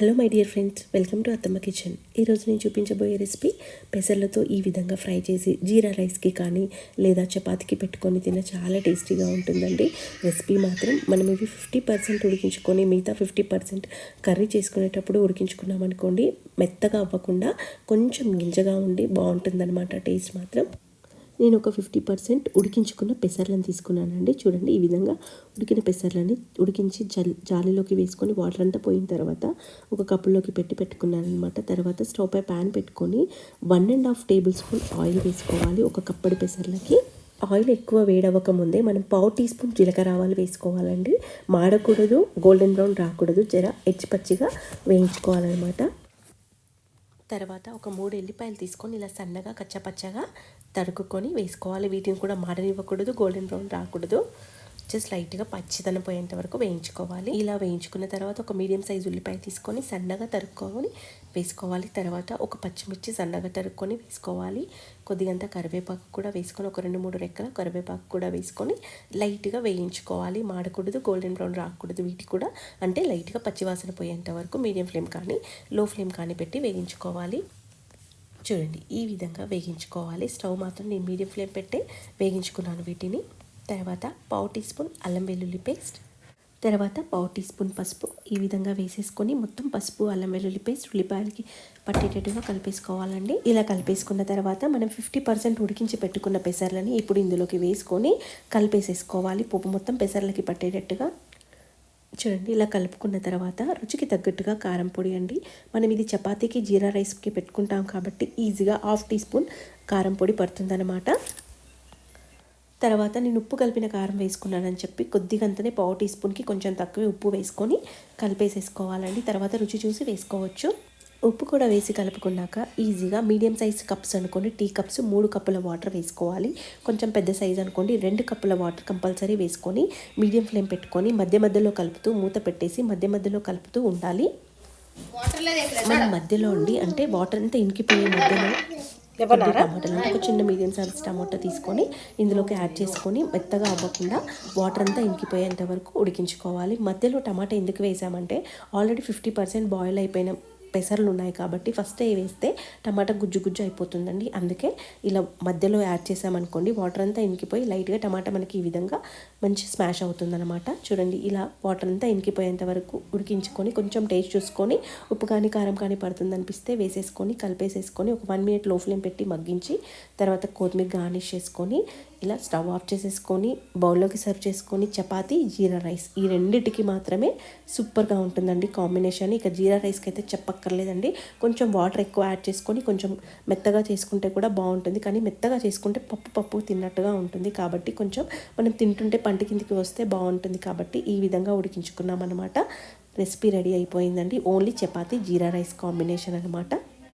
Hello my dear friends welcome to Attamma kitchen ఈరోజు నేను చూపించబోయే రెసిపీ పెసర్లతో ఈ విధంగా ఫ్రై చేసి జీరా రైస్కి కానీ లేదా చపాతీకి పెట్టుకొని తిన్న చాలా టేస్టీగా ఉంటుందండి. రెసిపీ మాత్రం మనం ఇవి ఫిఫ్టీ పర్సెంట్ ఉడికించుకొని మిగతా ఫిఫ్టీ పర్సెంట్ కర్రీ చేసుకునేటప్పుడు ఉడికించుకున్నామనుకోండి మెత్తగా అవ్వకుండా కొంచెం గింజగా ఉండి బాగుంటుందన్నమాట టేస్ట్ మాత్రం. నేను ఒక ఫిఫ్టీ పర్సెంట్ ఉడికించుకున్న పెసర్లను తీసుకున్నానండి. చూడండి ఈ విధంగా ఉడికిన పెసర్లని ఉడికించి జల్ జాలీలోకి వేసుకొని వాటర్ అంతా పోయిన తర్వాత ఒక కప్పులోకి పెట్టి పెట్టుకున్నాను అనమాట తర్వాత స్టవ్ పై ప్యాన్ పెట్టుకొని one and half tablespoon oil వేసుకోవాలి ఒక కప్పడి పెసర్లకి. ఆయిల్ ఎక్కువ వేడవక ముందే మనం పావు టీ స్పూన్ జీలకర్ర ఆవాలు వేసుకోవాలండి. మాడకూడదు గోల్డెన్ బ్రౌన్ రాకూడదు జర ఎచ్చి పచ్చిగా వేయించుకోవాలన్నమాట. తర్వాత ఒక మూడు ఎల్లిపాయలు తీసుకొని ఇలా సన్నగా కచ్చపచ్చగా తరుక్కొని వేసుకోవాలి. వీటిని కూడా మాడనివ్వకూడదు గోల్డెన్ బ్రౌన్ రాకూడదు. జస్ట్ లైట్గా పచ్చిదనం పోయేంత వరకు వేయించుకోవాలి. ఇలా వేయించుకున్న తర్వాత ఒక మీడియం సైజ్ ఉల్లిపాయ తీసుకొని సన్నగా తరుక్కొని వేసుకోవాలి. తర్వాత ఒక పచ్చిమిర్చి సన్నగా తరుక్కొని వేసుకోవాలి. కొద్దిగంత కరివేపాకు కూడా వేసుకొని ఒక రెండు మూడు రెక్కల కరివేపాకు కూడా వేసుకొని లైట్గా వేయించుకోవాలి. మాడకూడదు గోల్డెన్ బ్రౌన్ రాకూడదు వీటి కూడా. అంటే లైట్గా పచ్చివాసన పోయేంత వరకు మీడియం ఫ్లేమ్ కానీ లో ఫ్లేమ్ కానీ పెట్టి వేయించుకోవాలి. చూడండి ఈ విధంగా వేగించుకోవాలి స్టవ్ మాత్రం నేను మీడియం ఫ్లేమ్ పెట్టే వేగించుకున్నాను వీటిని. తర్వాత పావు టీ స్పూన్ అల్లం వెల్లుల్లి పేస్ట్. తర్వాత పావు టీ స్పూన్ పసుపు. ఈ విధంగా వేసేసుకొని మొత్తం పసుపు అల్లం వెల్లుల్లి పేస్ట్ ఉల్లిపాయలకి పట్టేటట్టుగా కలిపేసుకోవాలండి. ఇలా కలిపేసుకున్న తర్వాత మనం ఫిఫ్టీ పర్సెంట్ ఉడికించి పెట్టుకున్న పెసర్లని ఇప్పుడు ఇందులోకి వేసుకొని కలిపేసేసుకోవాలి. పోపు మొత్తం పెసర్లకి పట్టేటట్టుగా. చూడండి ఇలా కలుపుకున్న తర్వాత రుచికి తగ్గట్టుగా కారం పొడి అండి. మనం ఇది చపాతీకి జీరా రైస్కి పెట్టుకుంటాం కాబట్టి ఈజీగా హాఫ్ టీ స్పూన్ కారం పొడి పడుతుందన్నమాట. తర్వాత నేను ఉప్పు కలిపిన కారం వేసుకున్నానని చెప్పి కొద్దిగంతనే పావు టీ స్పూన్కి కొంచెం తక్కువ ఉప్పు వేసుకొని కలిపేసేసుకోవాలండి. తర్వాత రుచి చూసి వేసుకోవచ్చు. ఉప్పు కూడా వేసి కలుపుకున్నాక ఈజీగా మీడియం సైజ్ కప్స్ అనుకోండి టీ కప్స్ మూడు కప్పుల వాటర్ వేసుకోవాలి. కొంచెం పెద్ద సైజ్ అనుకోండి రెండు కప్పుల వాటర్ కంపల్సరీ వేసుకొని మీడియం ఫ్లేమ్ పెట్టుకొని మధ్య మధ్యలో కలుపుతూ మూత పెట్టేసి మధ్య మధ్యలో కలుపుతూ ఉండాలి. మన మధ్యలో ఉండి అంటే వాటర్ అంతా ఇంకిపోయే మధ్యలో టమాటాలు ఒక చిన్న మీడియం సైజ్ టమాటా తీసుకొని ఇందులోకి యాడ్ చేసుకొని మెత్తగా అవ్వకుండా వాటర్ అంతా ఇంకిపోయేంత వరకు ఉడికించుకోవాలి. మధ్యలో టమాటా ఎందుకు వేసామంటే ఆల్రెడీ ఫిఫ్టీ పర్సెంట్ బాయిల్ అయిపోయిన పెసర్లు ఉన్నాయి కాబట్టి ఫస్ట్ వేస్తే టమాటా గుజ్జు గుజ్జు అయిపోతుందండి. అందుకే ఇలా మధ్యలో యాడ్ చేసామనుకోండి వాటర్ అంతా ఇంకిపోయి లైట్గా టమాటా మనకి ఈ విధంగా మంచి స్మాష్ అవుతుందన్నమాట. చూడండి ఇలా వాటర్ అంతా ఇంకిపోయేంత వరకు ఉడికించుకొని కొంచెం టేస్ట్ చూసుకొని ఉప్పు కానీ కారం కానీ పడుతుంది అనిపిస్తే వేసేసుకొని కలిపేసేసుకొని ఒక వన్ మినిట్లో ఫ్లేమ్ పెట్టి మగ్గించి తర్వాత కొత్తిమీర గార్నిష్ చేసుకొని ఇలా స్టవ్ ఆఫ్ చేసేసుకొని బౌల్లోకి సర్వ్ చేసుకొని చపాతి జీరా రైస్ ఈ రెండింటికి మాత్రమే సూపర్గా ఉంటుందండి కాంబినేషన్. ఇక జీరా రైస్కి అయితే అక్కర్లేదండి. కొంచెం వాటర్ ఎక్కువ యాడ్ చేసుకొని కొంచెం మెత్తగా చేసుకుంటే కూడా బాగుంటుంది. కానీ మెత్తగా చేసుకుంటే పప్పు పప్పు తిన్నట్టుగా ఉంటుంది. కాబట్టి కొంచెం మనం తింటుంటే పంట కిందికి వస్తే బాగుంటుంది. కాబట్టి ఈ విధంగా ఉడికించుకున్నాం అనమాట రెసిపీ రెడీ అయిపోయిందండి. Only chapati jeera rice combination అనమాట